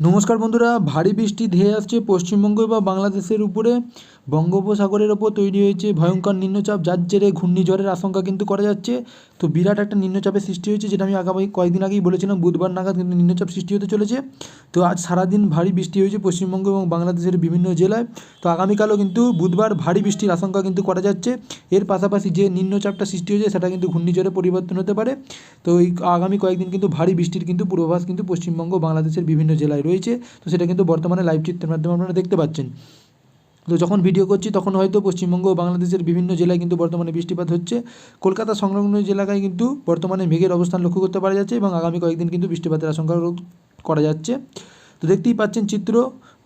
নমস্কার বন্ধুরা, ভারী বৃষ্টি ধেয়ে আসছে পশ্চিমবঙ্গ বা বাংলাদেশের উপরে। বঙ্গোপসাগরের ওপর তৈরি হয়েছে ভয়ঙ্কর নিম্নচাপ, যার জেরে ঘূর্ণিঝড়ের আশঙ্কা কিন্তু করা যাচ্ছে। তো বিরাট একটা নিম্নচাপের সৃষ্টি হয়েছে, যেটা আমি আগামী কয়েকদিন আগেই বলেছিলাম, বুধবার নাগাদ কিন্তু নিম্নচাপ সৃষ্টি হতে চলেছে। তো আজ সারাদিন ভারী বৃষ্টি হয়েছে পশ্চিমবঙ্গ এবং বাংলাদেশের বিভিন্ন জেলায়। তো আগামীকালও কিন্তু বুধবার ভারী বৃষ্টির আশঙ্কা কিন্তু করা যাচ্ছে। এর পাশাপাশি যে নিম্নচাপটা সৃষ্টি হয়েছে, সেটা কিন্তু ঘূর্ণিঝড়ে পরিবর্তন হতে পারে। তো এই আগামী কয়েকদিন কিন্তু ভারী বৃষ্টির কিন্তু পূর্বাভাস কিন্তু পশ্চিমবঙ্গ, বাংলাদেশের বিভিন্ন জেলায় রয়েছে। তো সেটা কিন্তু বর্তমানে লাইভ চিত্রের মাধ্যমে আপনারা দেখতে পাচ্ছেন। তো যখন ভিডিও করছি, তখন হয়তো পশ্চিমবঙ্গ ও বাংলাদেশের বিভিন্ন জেলায় কিন্তু বর্তমানে বৃষ্টিপাত হচ্ছে। কলকাতা সংলগ্ন এলাকায় কিন্তু বর্তমানে মেঘের অবস্থান লক্ষ্য করতে পারা যাচ্ছে এবং আগামী কয়েকদিন কিন্তু বৃষ্টিপাতের আশঙ্কা করা যাচ্ছে। তো দেখতেই পাচ্ছেন চিত্র,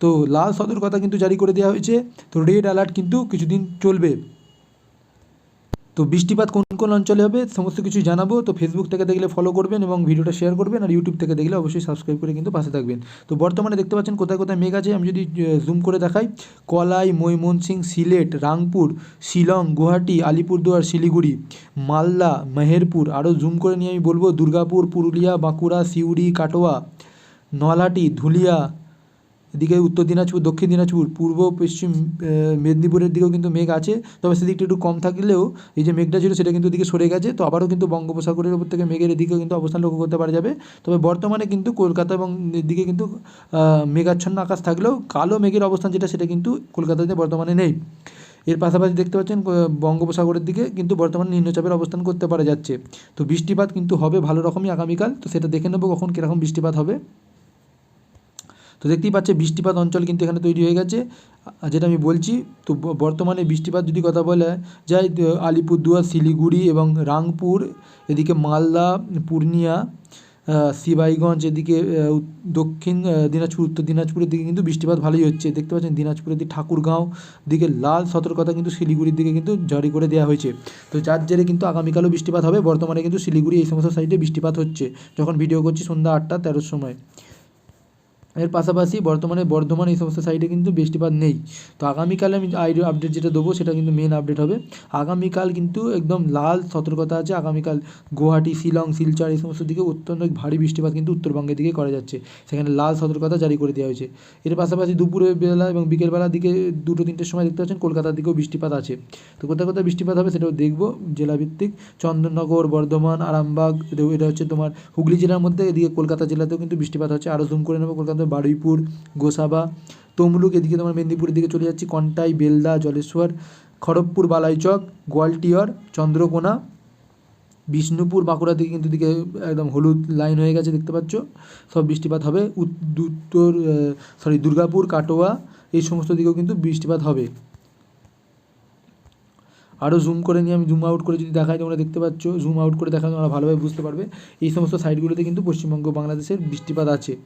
তো লাল সতর্কতা কিন্তু জারি করে দেওয়া হয়েছে। তো রেড অ্যালার্ট কিন্তু কিছুদিন চলবে। তো বৃষ্টিপাত কোন কোন অঞ্চলে হবে সমস্ত কিছু জানাব। তো ফেসবুক থেকে দেখলে ফলো করবেন এবং ভিডিওটা শেয়ার করবেন আর ইউটিউব থেকে দেখলে অবশ্যই সাবস্ক্রাইব করে কিন্তু পাশে থাকবেন। তো বর্তমানে দেখতে পাচ্ছেন কোথায় কোথায় মেঘ আছে আমি যদি জুম করে দেখাই। কলাই ময়মনসিং সিলেট, রাংপুর, শিলং, গুয়াহাটি, আলিপুরদুয়ার, শিলিগুড়ি, মালদা, মেহেরপুর আরও জুম করে নিয়ে আমি বলব। দুর্গাপুর, পুরুলিয়া, বাঁকুড়া, সিউড়ি, কাটোয়া, নলহাটি, ধুলিয়া এদিকে উত্তর দিনাজপুর, দক্ষিণ দিনাজপুর, পূর্ব, পশ্চিম মেদিনীপুরের দিকেও কিন্তু মেঘ আছে। তবে সেদিকটা একটু কম থাকলেও এই যে মেঘটা ছিল সেটা কিন্তু এদিকে সরে গেছে। তো আবারও কিন্তু বঙ্গোপসাগরের উপর থেকে মেঘের এদিকেও কিন্তু অবস্থান লক্ষ্য করতে পারা যাবে। তবে বর্তমানে কিন্তু কলকাতা এবং এদিকে কিন্তু মেঘাচ্ছন্ন আকাশ থাকলেও কালো মেঘের অবস্থান যেটা সেটা কিন্তু কলকাতাতে বর্তমানে নেই। এর পাশাপাশি দেখতে পাচ্ছেন বঙ্গোপসাগরের দিকে কিন্তু বর্তমানে নিম্নচাপের অবস্থান করতে পারা যাচ্ছে। তো বৃষ্টিপাত কিন্তু হবে ভালো রকমই আগামীকাল। তো সেটা দেখে নেব কখন কীরকম বৃষ্টিপাত হবে। তো দেখতেই পাচ্ছে, বৃষ্টিপাত অঞ্চল কিন্তু এখানে তৈরি হয়ে গেছে। যেটা আমি বলছি, তো বর্তমানে বৃষ্টিপাত যদি কথা বলা যায় আলিপুরদুয়ার, শিলিগুড়ি এবং রাংপুর, এদিকে মালদা, পূর্ণিয়া সিবাইগঞ্জ, এদিকে দক্ষিণ দিনাজপুর, উত্তর দিনাজপুরের দিকে কিন্তু বৃষ্টিপাত ভালোই হচ্ছে। দেখতে পাচ্ছেন, দিনাজপুরের দিকে ঠাকুরগাঁও, দিকে লাল সতর্কতা কিন্তু শিলিগুড়ির দিকে কিন্তু জারি করে দেওয়া হয়েছে। তো যার জেরে কিন্তু আগামীকালও বৃষ্টিপাত হবে। বর্তমানে কিন্তু শিলিগুড়ি এই সমস্ত সাইডে বৃষ্টিপাত হচ্ছে। যখন ভিডিও করছি সন্ধ্যা আটটা, তেরোর সময়। এর পাশাপাশি বর্তমানে বর্ধমান এই সমস্ত সাইডে কিন্তু বৃষ্টিপাত নেই। তো আগামীকালে আমি আইডি আপডেট যেটা দেবো, সেটা কিন্তু মেন আপডেট হবে। আগামীকাল কিন্তু একদম লাল সতর্কতা আছে। আগামীকাল গুয়াহাটি, শিলং, শিলচর এই সমস্ত দিকে অত্যন্ত ভারী বৃষ্টিপাত কিন্তু উত্তরবঙ্গের দিকে করা যাচ্ছে। সেখানে লাল সতর্কতা জারি করে দেওয়া হয়েছে। এর পাশাপাশি দুপুরের বেলা এবং বিকেলবেলার দিকে দুটো তিনটের সময় দেখতে পাচ্ছেন কলকাতার দিকেও বৃষ্টিপাত আছে। তো কোথায় কোথায় বৃষ্টিপাত হবে সেটাও দেখব। জেলাভিত্তিক চন্দননগর, বর্ধমান, আরামবাগ এটা হচ্ছে তোমার হুগলি জেলার মধ্যে। এদিকে কলকাতা জেলাতেও কিন্তু বৃষ্টিপাত হচ্ছে। আরও জুম করে নেব। কলকাতা বারুইপুর, গোসাবা, তমলুক, এদিকে তোমার মেদিনীপুরের দিকে চলে যাচ্ছি, কন্টাই, বেলদা, জলেশ্বর, খড়গপুর, বালাইচক গোয়ালটিয়র চন্দ্রকোনা, বিষ্ণুপুর, বাঁকুড়া দিকে কিন্তু দিকে একদম হলুদ লাইন হয়ে গেছে দেখতে পাচ্ছ। সব বৃষ্টিপাত হবে। উত- উত্তর সরি দুর্গাপুর, কাটোয়া, এই সমস্ত দিকেও কিন্তু বৃষ্টিপাত হবে। আরও জুম করে নিয়ে আমি জুম আউট করে যদি দেখাই তোমরা দেখতে পাচ্ছ জুম আউট করে দেখা তোমরা ভালোভাবে বুঝতে পারবে। এই সমস্ত সাইডগুলোতে কিন্তু পশ্চিমবঙ্গ, বাংলাদেশের বৃষ্টিপাত আছে।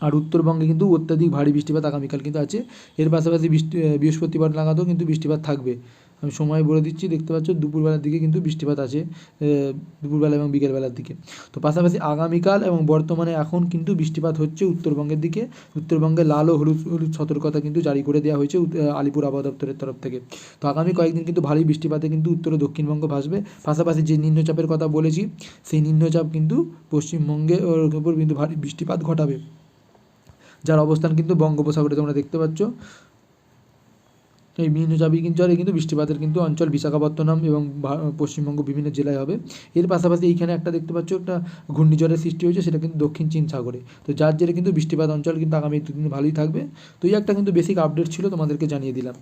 আর উত্তরবঙ্গে কিন্তু অত্যাধিক ভারী বৃষ্টিপাত আগামীকাল কিন্তু আছে। এর পাশাপাশি বৃষ্টি বৃহস্পতিবার নাগাদও কিন্তু বৃষ্টিপাত থাকবে। আমি সময় বলে দিচ্ছি, দেখতে পাচ্ছ দুপুরবেলার দিকে কিন্তু বৃষ্টিপাত আছে দুপুরবেলা এবং বিকেলবেলার দিকে। তো পাশাপাশি আগামীকাল এবং বর্তমানে এখন কিন্তু বৃষ্টিপাত হচ্ছে উত্তরবঙ্গের দিকে। উত্তরবঙ্গে লাল ও হলুদ হলুদ সতর্কতা কিন্তু জারি করে দেওয়া হয়েছে আলিপুর আবহাওয়া দপ্তরের তরফ থেকে। তো আগামী কয়েকদিন কিন্তু ভারী বৃষ্টিপাতে কিন্তু উত্তর ও দক্ষিণবঙ্গ ভাসবে। পাশাপাশি যে নিম্নচাপের কথা বলেছি, সেই নিম্নচাপ কিন্তু পশ্চিমবঙ্গে ওর উপর কিন্তু ভারী বৃষ্টিপাত ঘটাবে। যার অবস্থান কিন্তু বঙ্গোপসাগরে তোমরা দেখতে পাচ্ছ। এই নিম্নচাপী কিন্তু জলে কিন্তু বৃষ্টিপাতের কিন্তু অঞ্চল বিশাখাপত্তনম এবং পশ্চিমবঙ্গ বিভিন্ন জেলায় হবে। এর পাশাপাশি এইখানে একটা দেখতে পাচ্ছ, একটা ঘূর্ণিঝড়ের সৃষ্টি হয়েছে, সেটা কিন্তু দক্ষিণ চীন সাগরে। তো যার জেরে কিন্তু বৃষ্টিপাত অঞ্চল কিন্তু আগামী দুদিন ভালোই থাকবে। তো এই একটা কিন্তু বেসিক আপডেট ছিল, তোমাদেরকে জানিয়ে দিলাম।